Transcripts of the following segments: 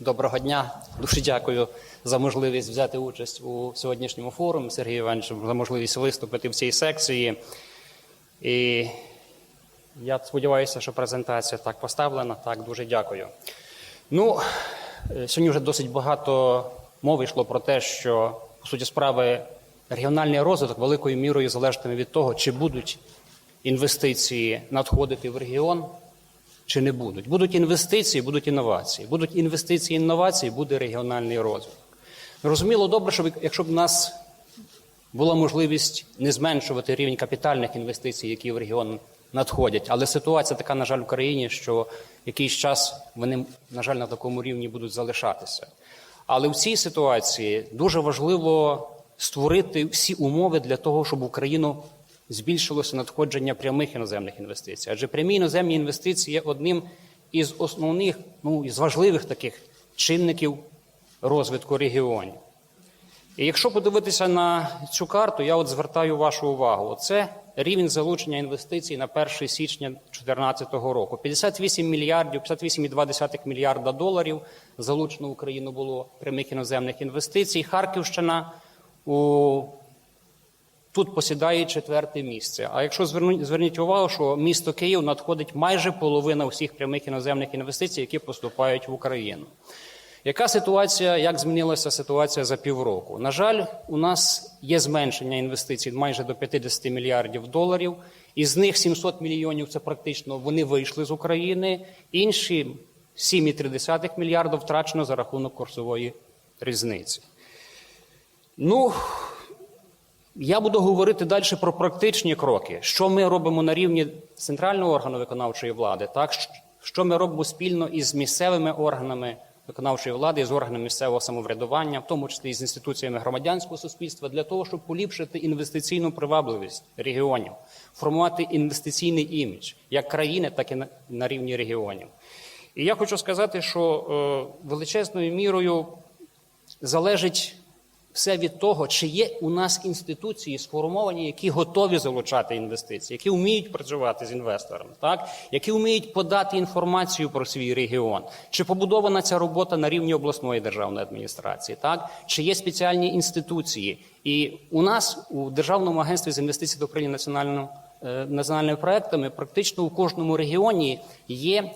Доброго дня. Дуже дякую за можливість взяти участь у сьогоднішньому форумі Сергію Івановичу, за можливість виступити в цій секції. І я сподіваюся, що презентація так поставлена. Так, дуже дякую. Ну, е, сьогодні вже досить багато мови йшло про те, що по суті справи регіональний розвиток великою мірою залежатиме від того, чи будуть інвестиції надходити в регіон, чи не будуть. Будуть інвестиції, будуть інновації. Будуть інвестиції, інновації, буде регіональний розвиток. Розуміло добре, що якщо б у нас була можливість не зменшувати рівень капітальних інвестицій, які в регіон надходять. Але ситуація така, на жаль, в країні, що якийсь час вони, на жаль, на такому рівні будуть залишатися. Але в цій ситуації дуже важливо створити всі умови для того, щоб Україну збільшилося надходження прямих іноземних інвестицій. Адже прямі іноземні інвестиції є одним із основних, ну із важливих таких чинників розвитку регіонів. І якщо подивитися на цю карту, я от звертаю вашу увагу. Це рівень залучення інвестицій на 1 січня 2014 року. 58 мільярдів, 58,2 мільярда доларів залучено в Україну було прямих іноземних інвестицій. Харківщина у Тут посідає четверте місце. А якщо зверніть увагу, що місто Київ надходить майже половина всіх прямих іноземних інвестицій, які поступають в Україну. Яка ситуація, як змінилася ситуація за півроку? На жаль, у нас є зменшення інвестицій майже до 50 мільярдів доларів. Із них 700 мільйонів це практично вони вийшли з України. Інші 7,3 мільярда втрачено за рахунок курсової різниці. Ну, я буду говорити далі про практичні кроки, що ми робимо на рівні центрального органу виконавчої влади, так що ми робимо спільно із місцевими органами виконавчої влади, з органами місцевого самоврядування, в тому числі з інституціями громадянського суспільства, для того, щоб поліпшити інвестиційну привабливість регіонів, формувати інвестиційний імідж як країни, так і на, на рівні регіонів. І я хочу сказати, що е, величезною мірою залежить все від того, чи є у нас інституції сформовані, які готові залучати інвестиції, які вміють працювати з інвесторами, так? Які вміють подати інформацію про свій регіон, чи побудована ця робота на рівні обласної державної адміністрації, так? Чи є спеціальні інституції, і у нас у державному агентстві з інвестицій до управління національним е, національними проектами практично у кожному регіоні є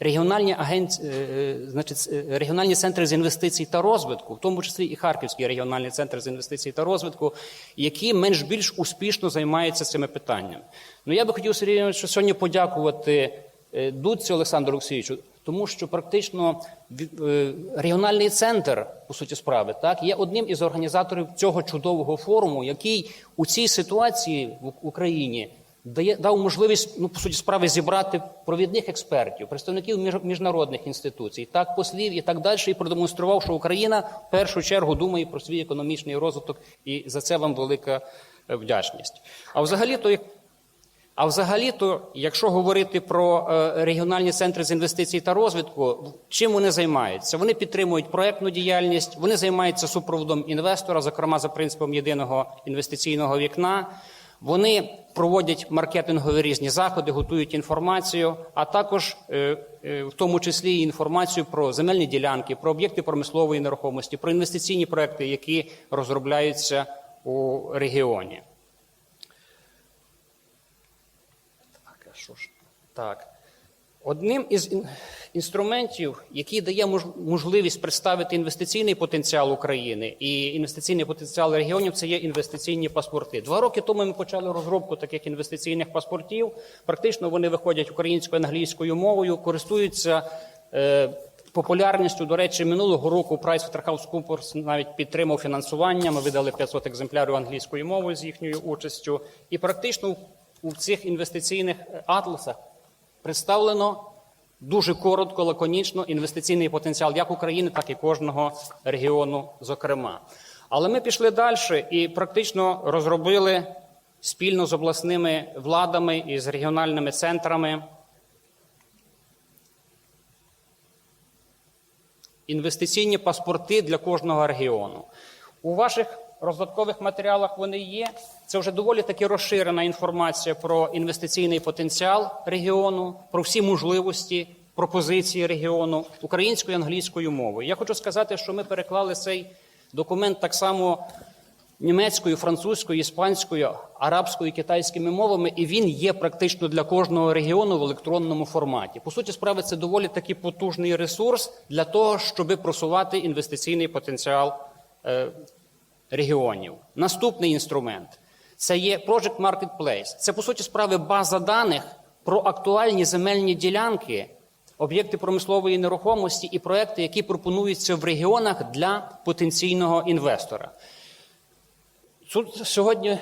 Регіональні агент, е, значить, е, регіональні центри з інвестицій та розвитку, в тому числі і Харківський регіональний центр з інвестицій та розвитку, які менш більш успішно займаються цими питаннями. Ну я би хотів Івановичу, сьогодні подякувати е, Дудці Олександру Олексійовичу, тому що практично регіональний центр, по суті справи, так є одним із організаторів цього чудового форуму, який у цій ситуації в Україні дає дав можливість ну по суті справи зібрати провідних експертів, представників міжнародних інституцій, так послів і так далі, і продемонстрував, що Україна в першу чергу думає про свій економічний розвиток, і за це вам велика е, вдячність. А взагалі то а взагалі-то, якщо говорити про е, регіональні центри з інвестицій та розвитку, чим вони займаються? Вони підтримують проектну діяльність, вони займаються супроводом інвестора, зокрема за принципом єдиного інвестиційного вікна. Вони проводять маркетингові різні заходи, готують інформацію, а також е, е, в тому числі інформацію про земельні ділянки, про об'єкти промислової нерухомості, про інвестиційні проекти, які розробляються у регіоні. Так, що ж так? Одним із інструментів, який дає можливість представити інвестиційний потенціал України і інвестиційний потенціал регіонів, це є інвестиційні паспорти. Два роки тому ми почали розробку таких інвестиційних паспортів. Практично вони виходять українською англійською мовою, користуються. Е, Популярністю, до речі, минулого року PricewaterhouseCoopers навіть підтримав фінансування. Ми видали 500 екземплярів англійською мовою з їхньою участю. І практично у цих інвестиційних атласах представлено дуже коротко, лаконічно інвестиційний потенціал як України, так і кожного регіону, зокрема. Але ми пішли далі і практично розробили спільно з обласними владами і з регіональними центрами інвестиційні паспорти для кожного регіону. У ваших роздаткових матеріалах вони є. Це вже доволі таки розширена інформація про інвестиційний потенціал регіону, про всі можливості, пропозиції регіону українською і англійською мовою. Я хочу сказати, що ми переклали цей документ так само німецькою, французькою, іспанською, арабською, китайськими мовами, і він є практично для кожного регіону в електронному форматі. По суті, справи це доволі таки потужний ресурс для того, щоб просувати інвестиційний потенціал е, регіонів. Наступний інструмент це є Project Marketplace. Це по суті справи база даних про актуальні земельні ділянки, об'єкти промислової нерухомості і проекти, які пропонуються в регіонах для потенційного інвестора. Тут сьогодні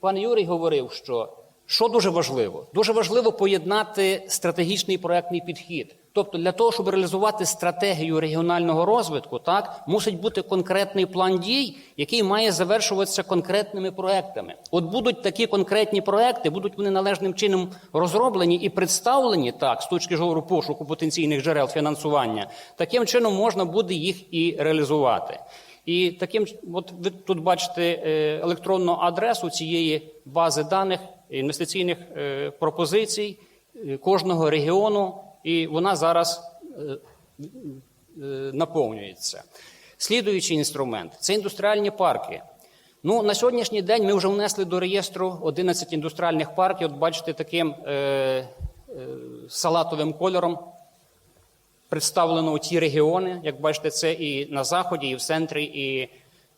пан Юрій говорив, що що дуже важливо? Дуже важливо поєднати стратегічний проектний підхід. Тобто, для того, щоб реалізувати стратегію регіонального розвитку, так мусить бути конкретний план дій, який має завершуватися конкретними проектами. От будуть такі конкретні проекти, будуть вони належним чином розроблені і представлені так з точки зору пошуку потенційних джерел фінансування. Таким чином можна буде їх і реалізувати. І таким от ви тут бачите е, електронну адресу цієї бази даних інвестиційних е, пропозицій е, кожного регіону, і вона зараз наповнюється. Слідуючий інструмент це індустріальні парки. Ну, на сьогоднішній день ми вже внесли до реєстру 11 індустріальних парків. От бачите, таким е, е, салатовим кольором представлено ті регіони. Як бачите, це і на заході, і в центрі, і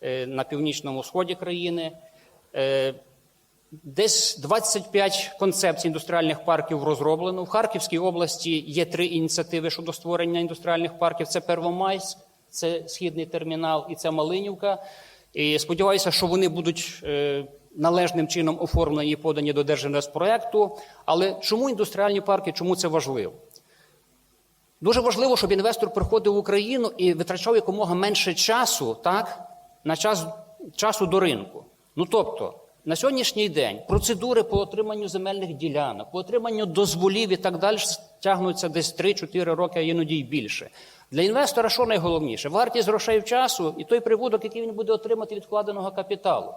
е, на північному сході країни. Е, Десь 25 концепцій індустріальних парків розроблено. В Харківській області є три ініціативи щодо створення індустріальних парків: це Первомайськ, це східний термінал і це Малинівка. І сподіваюся, що вони будуть е, належним чином оформлені і подані до Держінвестпроекту. Але чому індустріальні парки? Чому це важливо? Дуже важливо, щоб інвестор приходив в Україну і витрачав якомога менше часу, так, на час часу до ринку. Ну тобто, на сьогоднішній день процедури по отриманню земельних ділянок, по отриманню дозволів і так далі тягнуться десь 3-4 роки, а іноді й більше. Для інвестора що найголовніше? Вартість грошей в часу і той прибуток, який він буде отримати від вкладеного капіталу.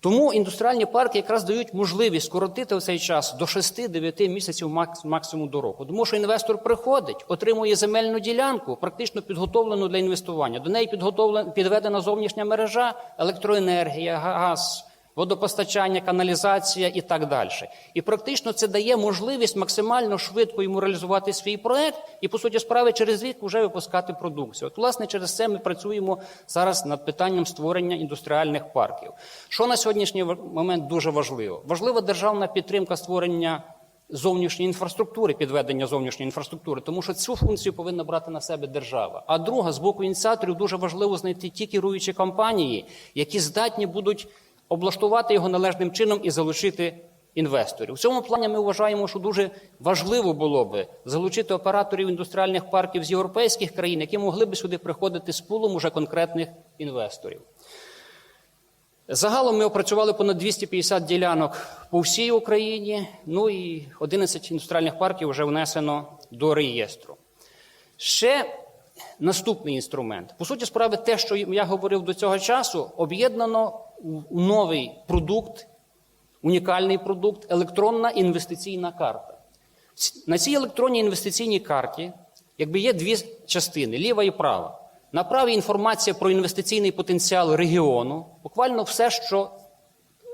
Тому індустріальні парки якраз дають можливість скоротити цей час до 6-9 місяців максимум до року. Тому що інвестор приходить, отримує земельну ділянку, практично підготовлену для інвестування. До неї підготовлена підведена зовнішня мережа, електроенергія, газ. Водопостачання, каналізація і так далі. І практично це дає можливість максимально швидко йому реалізувати свій проект і, по суті, справи через рік вже випускати продукцію. От, власне, через це ми працюємо зараз над питанням створення індустріальних парків. Що на сьогоднішній момент дуже важливо? Важлива державна підтримка створення зовнішньої інфраструктури, підведення зовнішньої інфраструктури, тому що цю функцію повинна брати на себе держава. А друга, з боку ініціаторів, дуже важливо знайти ті керуючі компанії, які здатні будуть облаштувати його належним чином і залучити інвесторів. В цьому плані ми вважаємо, що дуже важливо було би залучити операторів індустріальних парків з європейських країн, які могли б сюди приходити з пулом уже конкретних інвесторів. Загалом ми опрацювали понад 250 ділянок по всій Україні, ну і 11 індустріальних парків вже внесено до реєстру. Ще наступний інструмент. По суті, справи, те, що я говорив до цього часу, об'єднано у новий продукт, унікальний продукт електронна інвестиційна карта. На цій електронній інвестиційній карті якби є дві частини ліва і права. На правій інформація про інвестиційний потенціал регіону, буквально все, що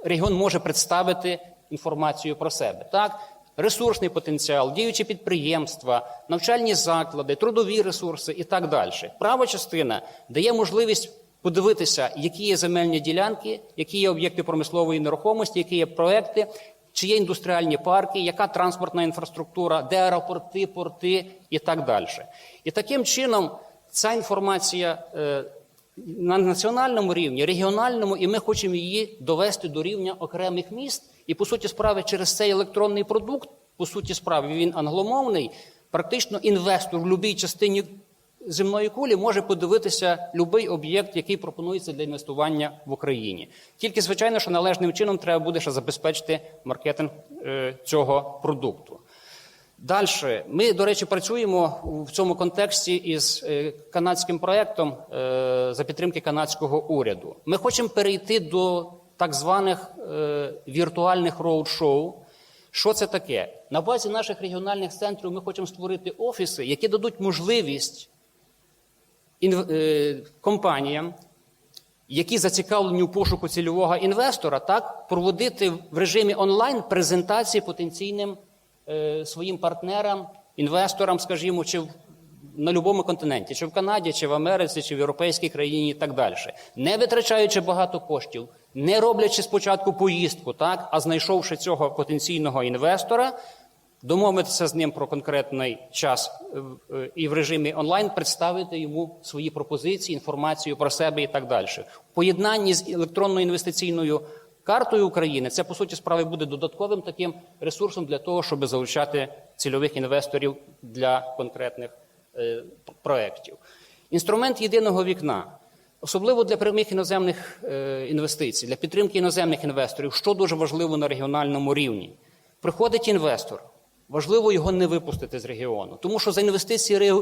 регіон може представити інформацію про себе. Так? Ресурсний потенціал, діючі підприємства, навчальні заклади, трудові ресурси і так далі. Права частина дає можливість подивитися, які є земельні ділянки, які є об'єкти промислової нерухомості, які є проекти, чи є індустріальні парки, яка транспортна інфраструктура, де аеропорти, порти і так далі. І таким чином ця інформація е, на національному рівні, регіональному, і ми хочемо її довести до рівня окремих міст. І, по суті, справи через цей електронний продукт, по суті, справи, він англомовний, практично інвестор в будь-якій частині земної кулі може подивитися будь-який об'єкт, який пропонується для інвестування в Україні. Тільки, звичайно, що належним чином треба буде ще забезпечити маркетинг е, цього продукту. Далі, ми, до речі, працюємо в цьому контексті із е, канадським проєктом е, за підтримки канадського уряду. Ми хочемо перейти до так званих віртуальних роуд-шоу, Що це таке? На базі наших регіональних центрів ми хочемо створити офіси, які дадуть можливість е, компаніям, які зацікавлені у пошуку цільового інвестора, так проводити в режимі онлайн презентації потенційним е, своїм партнерам, інвесторам, скажімо, чи в- на будь-якому континенті, чи в Канаді, чи в Америці, чи в європейській країні і так далі, не витрачаючи багато коштів, не роблячи спочатку поїздку, так, а знайшовши цього потенційного інвестора, домовитися з ним про конкретний час е, е, і в режимі онлайн представити йому свої пропозиції, інформацію про себе і так далі. В поєднанні з електронною інвестиційною картою України це по суті справи буде додатковим таким ресурсом для того, щоб залучати цільових інвесторів для конкретних е, проєктів. Інструмент єдиного вікна. Особливо для прямих іноземних е, інвестицій, для підтримки іноземних інвесторів, що дуже важливо на регіональному рівні. Приходить інвестор, важливо його не випустити з регіону, тому що за інвестиції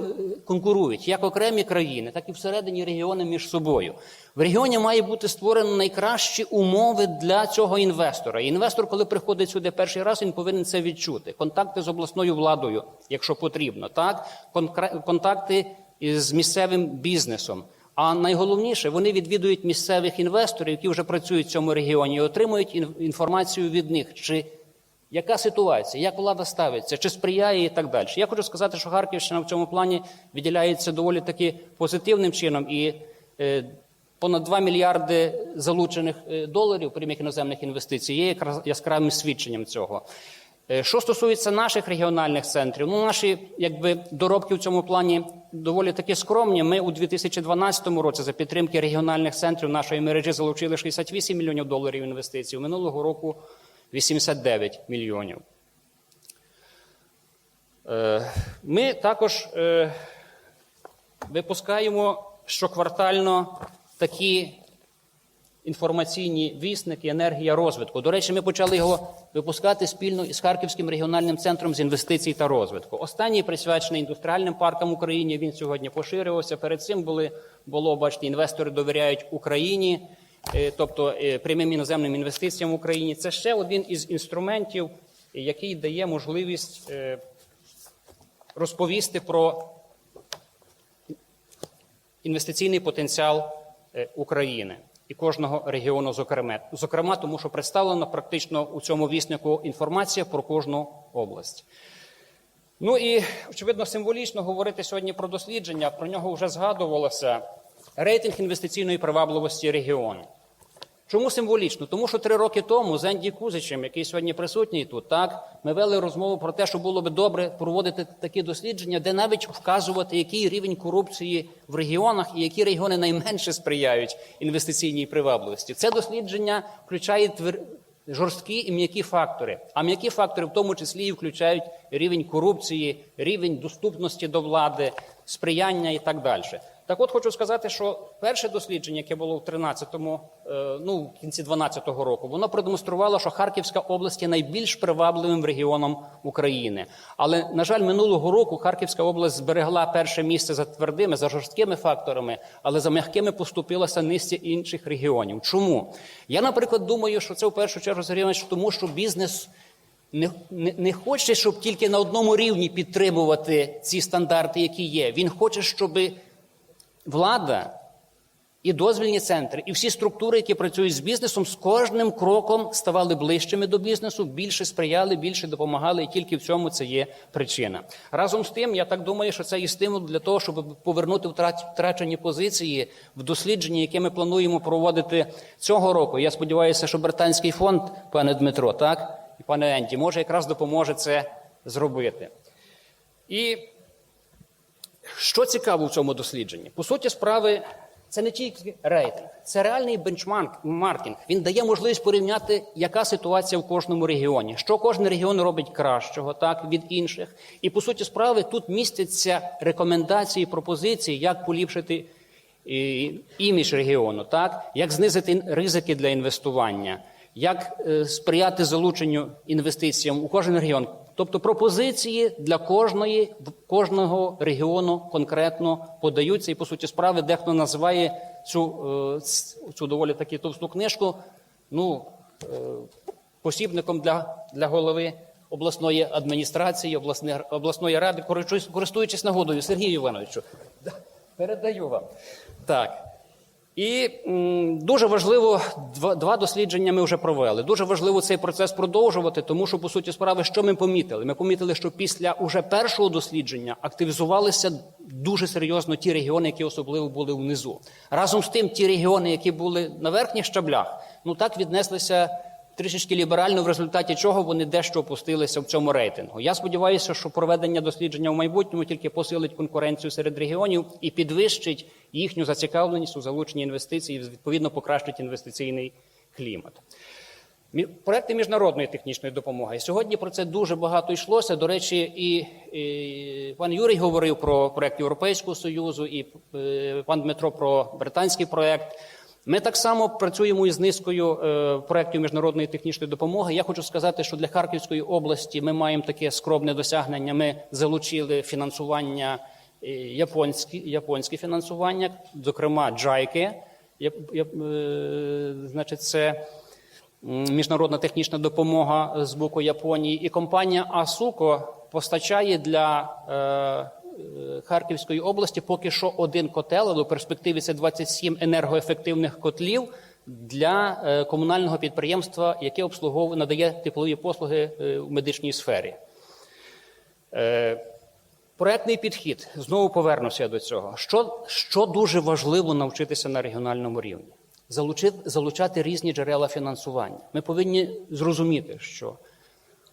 конкурують як окремі країни, так і всередині регіони між собою. В регіоні має бути створено найкращі умови для цього інвестора. І інвестор, коли приходить сюди перший раз, він повинен це відчути. Контакти з обласною владою, якщо потрібно, так контакти із місцевим бізнесом. А найголовніше, вони відвідують місцевих інвесторів, які вже працюють в цьому регіоні, і отримують ін- інформацію від них, чи яка ситуація, як влада ставиться, чи сприяє і так далі. Я хочу сказати, що Харківщина в цьому плані виділяється доволі таки позитивним чином, і е, понад 2 мільярди залучених е, доларів прямих іноземних інвестицій є якраз яскравим свідченням цього. Е, Що стосується наших регіональних центрів, ну наші якби доробки в цьому плані доволі таки скромні. Ми у 2012 році за підтримки регіональних центрів нашої мережі залучили 68 мільйонів доларів інвестицій. Минулого року 89 мільйонів. Е, Ми також е, випускаємо щоквартально такі інформаційні вісники енергія розвитку. До речі, ми почали його випускати спільно із Харківським регіональним центром з інвестицій та розвитку. Останній присвячений індустріальним паркам в Україні. Він сьогодні поширився. Перед цим були було, бачите, інвестори довіряють Україні, е, тобто е, прямим іноземним інвестиціям в Україні. Це ще один із інструментів, який дає можливість е, розповісти про інвестиційний потенціал України і кожного регіону, зокрема, зокрема, тому що представлена практично у цьому віснику інформація про кожну область. Ну і очевидно, символічно говорити сьогодні про дослідження. Про нього вже згадувалося рейтинг інвестиційної привабливості регіону. Чому символічно? Тому що три роки тому з Енді Кузичем, який сьогодні присутній тут, так ми вели розмову про те, що було би добре проводити такі дослідження, де навіть вказувати, який рівень корупції в регіонах і які регіони найменше сприяють інвестиційній привабливості. Це дослідження включає твер... жорсткі і м'які фактори. А м'які фактори в тому числі і включають рівень корупції, рівень доступності до влади, сприяння і так далі. Так от хочу сказати, що перше дослідження, яке було в 13-му, е, ну в кінці 12-го року, воно продемонструвало, що Харківська область є найбільш привабливим регіоном України. Але на жаль, минулого року Харківська область зберегла перше місце за твердими, за жорсткими факторами, але за м'якими поступилася низці інших регіонів. Чому я, наприклад, думаю, що це в першу чергу Сергій тому, що бізнес. Не, не, не хоче, щоб тільки на одному рівні підтримувати ці стандарти, які є. Він хоче, щоб влада і дозвільні центри, і всі структури, які працюють з бізнесом, з кожним кроком ставали ближчими до бізнесу, більше сприяли, більше допомагали, і тільки в цьому це є причина. Разом з тим, я так думаю, що це і стимул для того, щоб повернути втрачені позиції в дослідженні, яке ми плануємо проводити цього року. Я сподіваюся, що британський фонд, пане Дмитро, так і пане Енті, може якраз допоможе це зробити. І що цікаво в цьому дослідженні? По суті, справи це не тільки рейтинг, це реальний бенчмаркінг. Він дає можливість порівняти, яка ситуація в кожному регіоні, що кожен регіон робить кращого, так від інших. І по суті, справи тут містяться рекомендації, пропозиції, як поліпшити і, імідж регіону, так як знизити ризики для інвестування, як е, сприяти залученню інвестиціям у кожен регіон. Тобто пропозиції для кожної кожного регіону конкретно подаються, і по суті справи дехто називає цю, е, цю доволі таки товсту книжку ну, е, посібником для, для голови обласної адміністрації, обласної, обласної ради, користуючись- користуючись нагодою, Сергію Івановичу. Передаю вам. Так. І дуже важливо, два, дослідження ми вже провели. Дуже важливо цей процес продовжувати, тому що, по суті справи, що ми помітили? Ми помітили, що після уже першого дослідження активізувалися дуже серйозно ті регіони, які особливо були внизу. Разом з тим, ті регіони, які були на верхніх щаблях, ну так віднеслися трішечки ліберально, в результаті чого вони дещо опустилися в цьому рейтингу. Я сподіваюся, що проведення дослідження в майбутньому тільки посилить конкуренцію серед регіонів і підвищить їхню зацікавленість у залученні інвестицій, і відповідно покращить інвестиційний клімат. Проекти міжнародної технічної допомоги. Сьогодні про це дуже багато йшлося. До речі, і, і пан Юрій говорив про проект Європейського Союзу, і е, пан Дмитро про британський проект. Ми так само працюємо із низкою е, проєктів міжнародної технічної допомоги. Я хочу сказати, що для Харківської області ми маємо таке скромне досягнення. Ми залучили фінансування е, японське, японське фінансування, зокрема Джайки. Е, значить, це міжнародна технічна допомога з боку Японії, і компанія Асуко постачає для Харківської області поки що один котел, але в перспективі це 27 енергоефективних котлів для е, комунального підприємства, яке обслуговує надає теплові послуги е, в медичній сфері. Е, Проектний підхід знову повернуся до цього. Що, що дуже важливо навчитися на регіональному рівні? Залучити, залучати різні джерела фінансування. Ми повинні зрозуміти, що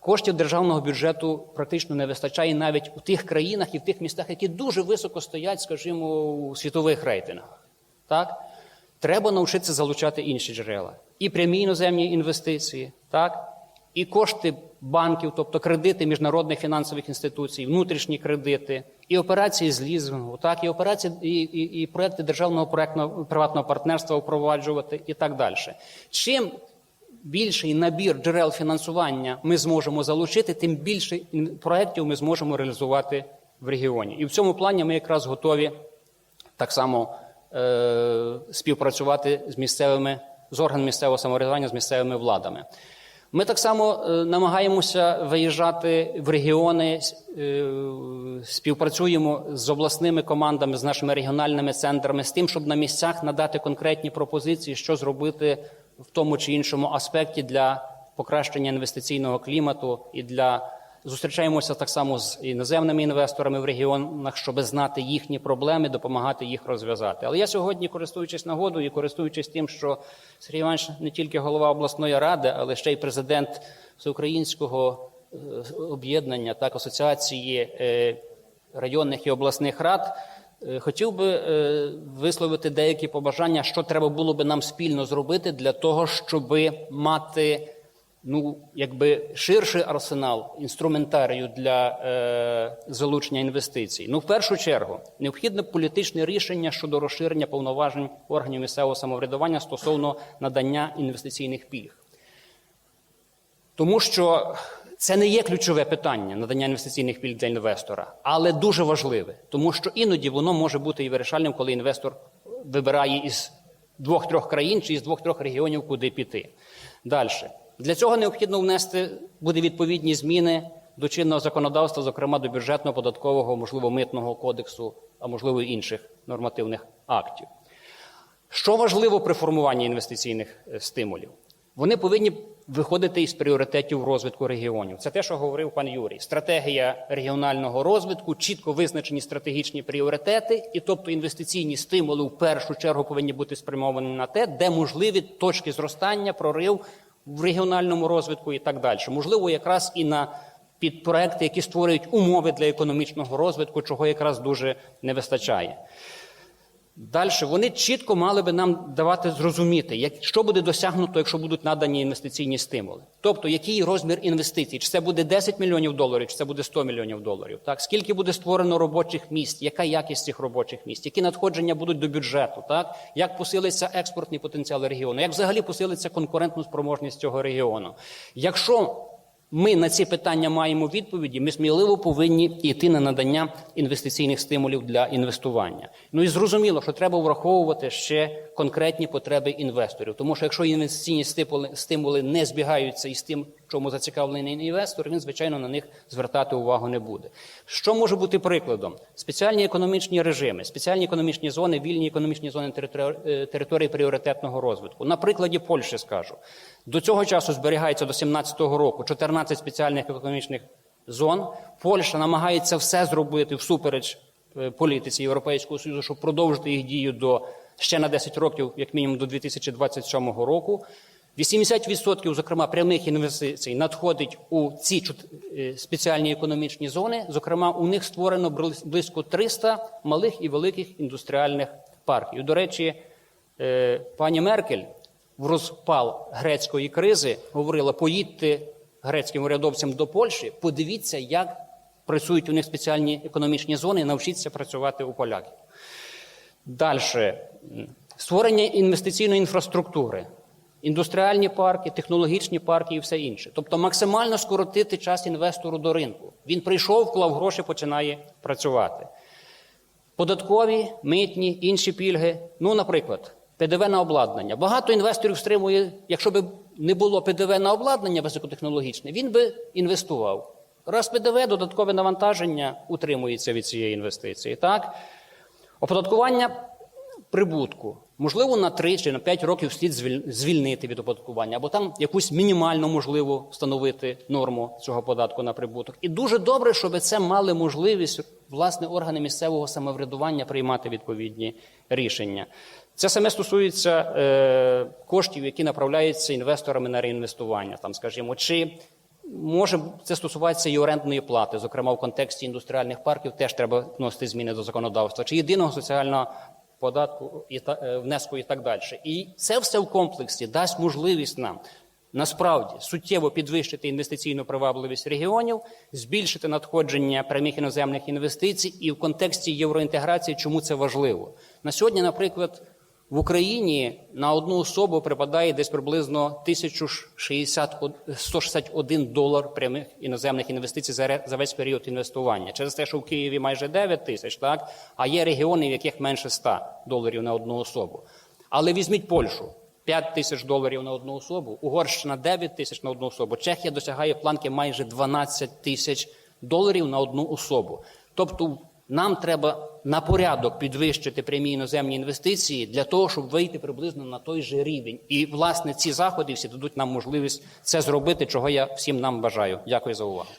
коштів державного бюджету практично не вистачає навіть у тих країнах і в тих містах, які дуже високо стоять, скажімо, у світових рейтингах. Так? Треба навчитися залучати інші джерела. І прямі іноземні інвестиції, так? і кошти банків, тобто кредити міжнародних фінансових інституцій, внутрішні кредити, і операції з лізингу, так, і операції, і, і, і проекти державного проектного приватного партнерства впроваджувати і так далі. Чим більший набір джерел фінансування ми зможемо залучити, тим більше проєктів ми зможемо реалізувати в регіоні. І в цьому плані ми якраз готові так само е, співпрацювати з місцевими з органами місцевого самоврядування, з місцевими владами. Ми так само е, намагаємося виїжджати в регіони, е, співпрацюємо з обласними командами, з нашими регіональними центрами, з тим, щоб на місцях надати конкретні пропозиції, що зробити в тому чи іншому аспекті для покращення інвестиційного клімату і для зустрічаємося так само з іноземними інвесторами в регіонах, щоб знати їхні проблеми, допомагати їх розв'язати. Але я сьогодні, користуючись нагодою і користуючись тим, що Сергій Іванович не тільки голова обласної ради, але ще й президент всеукраїнського е, об'єднання, так асоціації е, районних і обласних рад. Е, Хотів би е, висловити деякі побажання, що треба було би нам спільно зробити для того, щоб мати ну, якби ширший арсенал інструментарію для е, залучення інвестицій. Ну, в першу чергу, необхідне політичне рішення щодо розширення повноважень органів місцевого самоврядування стосовно надання інвестиційних пільг. Тому що це не є ключове питання надання інвестиційних пільг для інвестора, але дуже важливе, тому що іноді воно може бути і вирішальним, коли інвестор вибирає із двох-трьох країн чи із двох-трьох регіонів, куди піти. Далі. Для цього необхідно внести буде відповідні зміни до чинного законодавства, зокрема до бюджетного, податкового, можливо, митного кодексу, а можливо інших нормативних актів. Що важливо при формуванні інвестиційних е, стимулів? Вони повинні виходити із пріоритетів розвитку регіонів. Це те, що говорив пан Юрій. Стратегія регіонального розвитку, чітко визначені стратегічні пріоритети, і тобто інвестиційні стимули в першу чергу повинні бути спрямовані на те, де можливі точки зростання, прорив в регіональному розвитку і так далі. Можливо, якраз і на підпроекти, які створюють умови для економічного розвитку, чого якраз дуже не вистачає. Далі вони чітко мали би нам давати зрозуміти, як, що буде досягнуто, якщо будуть надані інвестиційні стимули. Тобто, який розмір інвестицій, чи це буде 10 мільйонів доларів, чи це буде 100 мільйонів доларів. Так, скільки буде створено робочих місць, яка якість цих робочих місць, які надходження будуть до бюджету, так? Як посилиться експортний потенціал регіону, як взагалі посилиться конкурентну спроможність цього регіону. Якщо ми на ці питання маємо відповіді. Ми сміливо повинні йти на надання інвестиційних стимулів для інвестування. Ну і зрозуміло, що треба враховувати ще конкретні потреби інвесторів, тому що якщо інвестиційні стимули, не збігаються із тим, чому зацікавлений інвестор, він, звичайно, на них звертати увагу не буде. Що може бути прикладом? Спеціальні економічні режими, спеціальні економічні зони, вільні економічні зони е, території пріоритетного розвитку. На прикладі Польщі скажу. До цього часу зберігається до 2017 року 14 спеціальних економічних зон. Польща намагається все зробити всупереч е, політиці Європейського Союзу, щоб продовжити їх дію до ще на 10 років, як мінімум до 2027 року. 80%, зокрема, прямих інвестицій надходить у ці е, спеціальні економічні зони. Зокрема, у них створено близ- близько 300 малих і великих індустріальних парків. До речі, е, пані Меркель в розпал грецької кризи говорила: поїдьте грецьким урядовцям до Польщі, подивіться, як працюють у них спеціальні економічні зони, і навчіться працювати у поляків. Далі створення інвестиційної інфраструктури, індустріальні парки, технологічні парки і все інше. Тобто максимально скоротити час інвестору до ринку. Він прийшов, вклав гроші, починає працювати. Податкові, митні, інші пільги. Ну, наприклад, ПДВ на обладнання. Багато інвесторів стримує, якщо б не було ПДВ на обладнання високотехнологічне, він би інвестував. Раз ПДВ, додаткове навантаження утримується від цієї інвестиції. Так? Оподаткування прибутку. Можливо, на 3 чи на 5 років слід звільнити від оподаткування, або там якусь мінімально можливо встановити норму цього податку на прибуток. І дуже добре, щоб це мали можливість власне органи місцевого самоврядування приймати відповідні рішення. Це саме стосується е, коштів, які направляються інвесторами на реінвестування. Там, скажімо, чи Може, це стосуватися і орендної плати, зокрема в контексті індустріальних парків, теж треба вносити зміни до законодавства, чи єдиного соціального податку і та, е, внеску і так далі. І це все в комплексі дасть можливість нам насправді суттєво підвищити інвестиційну привабливість регіонів, збільшити надходження прямих іноземних інвестицій, і в контексті євроінтеграції, чому це важливо на сьогодні, наприклад. В Україні на одну особу припадає десь приблизно 1060, 161 долар прямих іноземних інвестицій за весь період інвестування. Через те, що в Києві майже 9 тисяч, так? а є регіони, в яких менше 100 доларів на одну особу. Але візьміть Польщу. 5 тисяч доларів на одну особу, Угорщина 9 тисяч на одну особу, Чехія досягає планки майже 12 тисяч доларів на одну особу. Тобто нам треба на порядок підвищити прямі іноземні інвестиції для того, щоб вийти приблизно на той же рівень. І власне ці заходи всі дадуть нам можливість це зробити, чого я всім нам бажаю. Дякую за увагу.